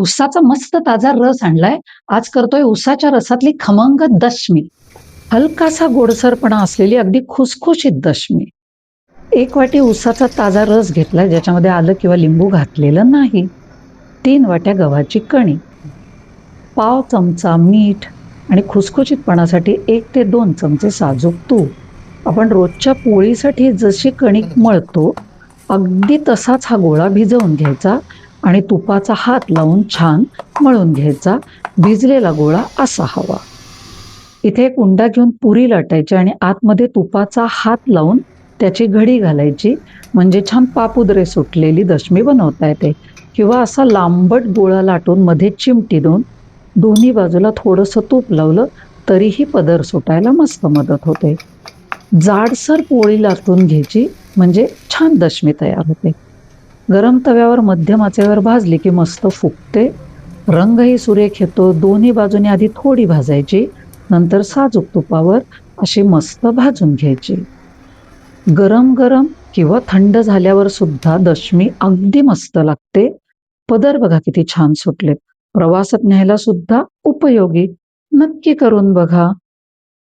उसाचा मस्त ताजा रस आणलाय. आज करतोय उसाच्या रसातली खमंग दशमी. हलकासा गोडसरपणा असलेली अगदी खुसखुशीत दशमी. एक वाटी उसाचा ताजा रस घेतलाय ज्याच्यामध्ये आलं किंवा लिंबू घातलेलं नाही. तीन वाट्या गव्हाची कणी. पाव चमचा मीठ आणि खुसखुशीतपणासाठी एक ते दोन चमचे साजूक तूप. आपण रोजच्या पोळीसाठी जशी कणिक मळतो अगदी तसाच हा गोळा भिजवून घ्यायचा. आणि तुपाचा हात लावून छान मळून घ्यायचा भिजलेला गोळा असा हवा. इथे एक उंडा घेऊन पुरी लाटायची आणि आतमध्ये तुपाचा हात लावून त्याची घडी घालायची. म्हणजे छान पापुद्रे सुटलेली दशमी बनवता येते. किंवा असा लांबट गोळा लाटून मध्ये चिमटी देऊन दोन्ही बाजूला थोडंसं तूप लावलं तरीही पदर सुटायला मस्त मदत होते. जाडसर पोळी लाटून घ्यायची म्हणजे छान दशमी तयार होते. गरम तव्यावर मध्यम आचेवर भाजली की मस्त फुगते. रंगही सुरेख येतो. दोन्ही बाजूने आधी थोडी भाजायची नंतर साजूक तुपावर अशी मस्त भाजून घ्यायची. गरम गरम किंवा थंड झाल्यावर सुद्धा दशमी अगदी मस्त लागते. पदर बघा किती छान सुटलेत. प्रवासात न्यायला सुद्धा उपयोगी. नक्की करून बघा.